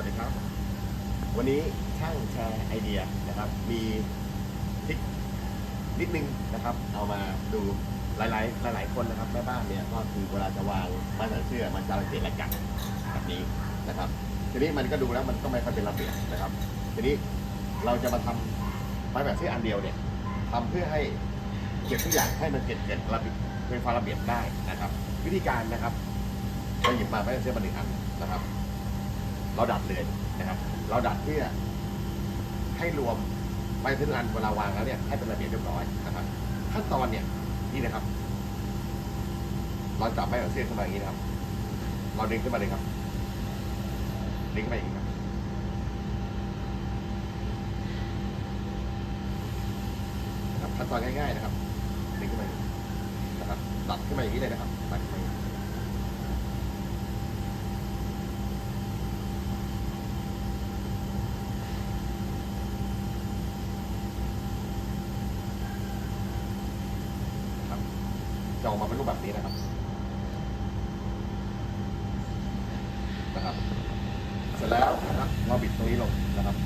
วัสดีครับ วันนี้ช่างแชร์ไอเดียนะครับ มีทิกนิดนึงนะครับ เอามาดูหลายๆหลายๆคนนะครับแม่บ้านเนี่ยก็คือเวลาจะวางไม้แขวนเสื้อมันจะระเกะระกะแบบนี้นะครับ ทีนี้มันก็ดูแล้วมันก็ไม่ค่อยเป็นระเบียบนะครับ ทีนี้เราจะมาทำไม้แขวนเสื้ออันเดียวเนี่ยทำเพื่อให้เก็บทุกอย่างให้มันเกิดเกิดระเบียบเป็นความระเบียบได้นะครับ วิธีการนะครับเราหยิบมาไม้แขวนเสื้อมาหนึ่งอันนะครับ เราดัดเลยนะครับ เราดัดเพื่อให้รวมไปทุกอันเวลาวางแล้วเนี่ยให้เป็นระเบียบเรียบร้อยนะครับ ขั้นตอนเนี่ยนี่นะครับ เราจับไม้แขวนเสื้อขึ้นมาอย่างนี้นะครับ เราดึงขึ้นมาเลยครับ ดึงขึ้นมาอย่างนี้ครับขั้นตอนง่ายๆนะครับดึงขึ้นมานะครับดัดขึ้นมาอย่างนี้เลยนะครับดัดขึ้นมาอย่างนี้ ครับ จะออกมาเป็นรูปแบบนี้นะครับนะครับ เสร็จแล้วนะครับเราบิดตรงนี้ลงนะครับ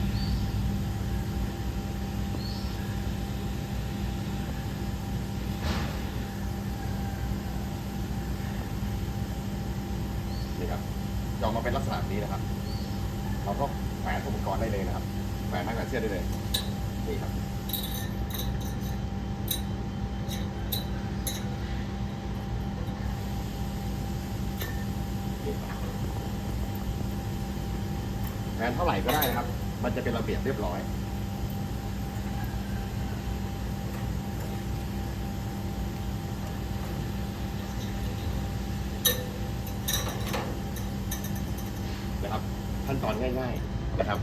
นี่ครับจะออกมาเป็นลักษณะนี้นะครับ เราก็แขวนอุปกรณ์ได้เลยนะครับแขวนไม้แขวนเสื้อได้เลยนี่ครับ แท นเท่าไหร่ก็ได้นะครับ มันจะเป็นระเบียบเรียบร้อย นะครับ ขั้นตอนง่ายๆนะครับ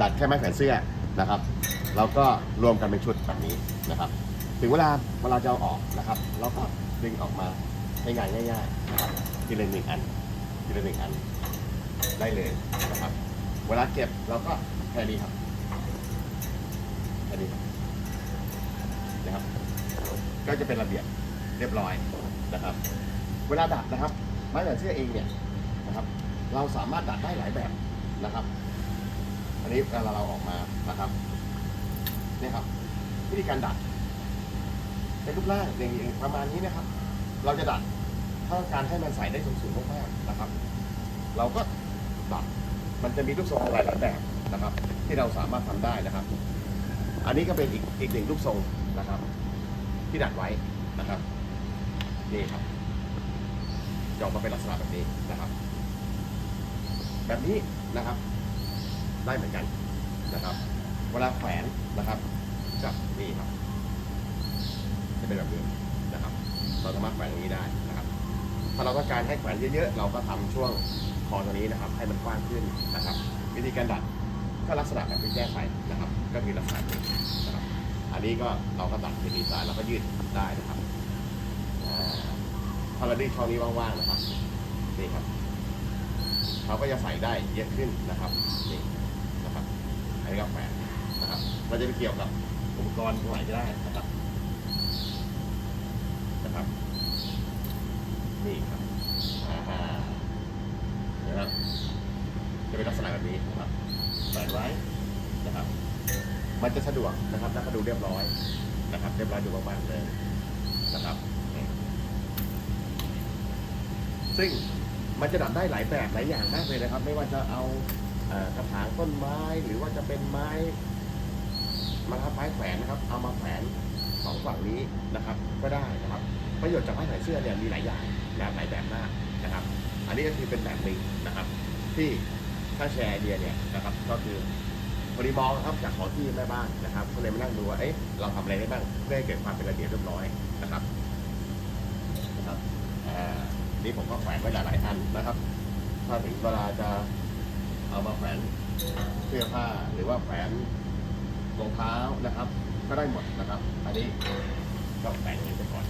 ดัดแค่ไม้แขวนเสื้อนะครับแล้วก็รวมกันเป็นชุดแบบนี้นะครับ ถึงเวลาเวลาจะเอาออกนะครับเราก็ดึงออกมาให้งานง่ายๆนะครับทีละหนึ่งอันทีละหนึ่งอันได้เลยนะครับ เวลาเก็บเราก็แค่นี้ครับแค่นี้นะครับ ก็จะเป็นระเบียบเรียบร้อยนะครับ เวลาดัดนะครับไม้แขวนเสื้อเองเนี่ยนะครับ เราสามารถดัดได้หลายแบบนะครับ อันนี้เวลาเราออกมานะครับนี่ครับ วิธีการดัดเป็นรูปร่างอย่างประมาณนี้นะครับ เราจะดัดถ้าต้อการให้มันใส่ได้สูงๆมากๆนะครับ เราก็ดัด มันจะมีรูปทรงหลายแบบนะครับ ที่เราสามารถทำได้นะครับ อันนี้ก็เป็นอีกอีกหนึ่งรูปทรงนะครับ ที่ดัดไว้นะครับนี่ครับจะออกมาเป็นลักษณะแบบนี้นะครับ แบบนี้นะครับ ได้เหมือนกันนะครับ เวลาแขวนนะครับกับนี่ครับจะเป็นแบบนี้นะครับ เราสามารถแขวนอย่างนี้ได้นะครับาเราต้องการให้แขวนเยอะๆ เราก็ทำช่วงคอตัวนี้นะครับ ให้มันกว้างขึ้นนะครับ วิธีการดัดก็ลักษณะแบบที่แก้ไขนะครับ ก็คือลักษณะนี้นะครับ อันนี้ก็เราก็ดัดเป็นดีไซน์เราก็ยืดได้นะครับอ่าถ้าเราได้ช่องนี้ว่างๆนะครับนี่ครับเขาก็จะใส่ได้เยอะขึ้นนะครับนี่นะครับอันนี้ก็แขวนนะครับมันจะไปเกี่ยวกับอุปกรณ์ตรงไหนก็ได้นะครับนะครับ นี่ครับอ่านะครับจะเป็นลักษณะแบบนี้นะครับใส่ไว้นะครับ มันจะสะดวกนะครับแล้วก็ดูเรียบร้อยนะครับเรียบร้อยดูมากๆเลยนะครับ ซึ่งมันจะดัดได้หลายแบบหลายอย่างมากเลยนะครับ ไม่ว่าจะเอากระถางต้นไม้หรือว่าจะเป็นไม้มาทับไม้แขวนนะครับ เอามาแขวนสองฝั่งนี้นะครับ ก็ได้นะครับ ประโยชน์จากไม้แขวนเสื้อเนี่ยมีหลายอย่างแบบหลายแบบมากนะครับ อันนี้ก็คือเป็นแบบหนึ่งนะครับ ที่ถ้าแชร์ไอเดียเนี่ยนะครับก็คือพอดีมองนะครับจากของที่แม่บ้านนะครับ ก็เลยมานั่งดูว่าเอ๊ะเราทำอะไรได้บ้างเพื่อให้เกิดความเป็นระเบียบเรียบร้อยนะครับนะครับนี่ผมก็แขวนไว้หลายๆอันนะครับ ถ้าถึงเวลาจะเอามาแขวนเสื้อผ้าหรือว่าแขวนรองเท้านะครับ ก็ได้หมดนะครับ อันนี้ก็แขวนอย่างนี้ไปก่อน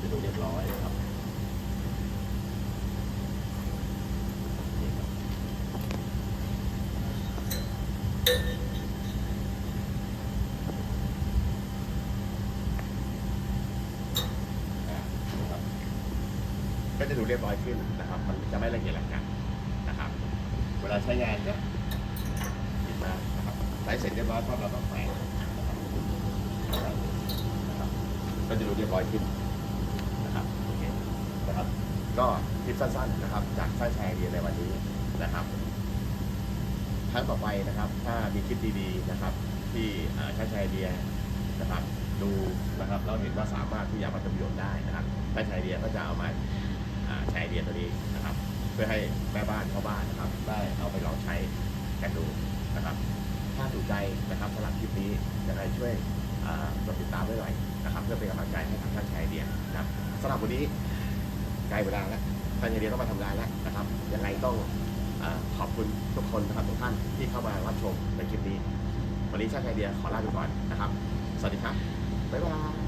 เดี๋ยวจะดูเรียบร้อยนะครับก็จะดูเรียบร้อยขึ้นนะครับ มันจะไม่ละเอียดละกันนะครับ เวลาใช้งานก็ปิดมานะครับใช้เสร็จเรียบร้อยก็เราต้องแขวนนะครับนะครับก็จะดูเรียบร้อยขึ้นนะครับโอเคนะครับ ก็คลิปสั้นๆนะครับ จากสร้างแชร์เดียในวันนี้นะครับครั้งต่อไปนะครับ ถ้ามีคลิปดีๆนะครับ ที่อ่าใช้แชร์เดียนะครับดูนะครับเราเห็นว่าสามารถที่จะมาทำประโยชน์ได้นะครับใช้แชร์เดียก็จะเอามาแชร์เดียตัวนี้นะครับ เพื่อให้แม่บ้านพ่อบ้านนะครับ ได้เอาไปลองใช้กันดูนะครับ ถ้าถูกใจนะครับสำหรับคลิปนี้ยังไงช่วยกดติดตามด้วยหน่อยนะครับ เพื่อเป็นกำลังใจให้ทางท่านแชร์เดียนะครับสำหรับวันนี้ ใกล้เวลาแล้วทางเดียต้องมาทำงานแล้วนะครับยังไงต้องอขอบคุณทุกคนนะครับทุกท่านที่เข้ามารับชมในคลิปนี้ วันนี้ช่างไอเดียขอลาไปก่อนนะครับ สวัสดีครับ บ๊ายบาย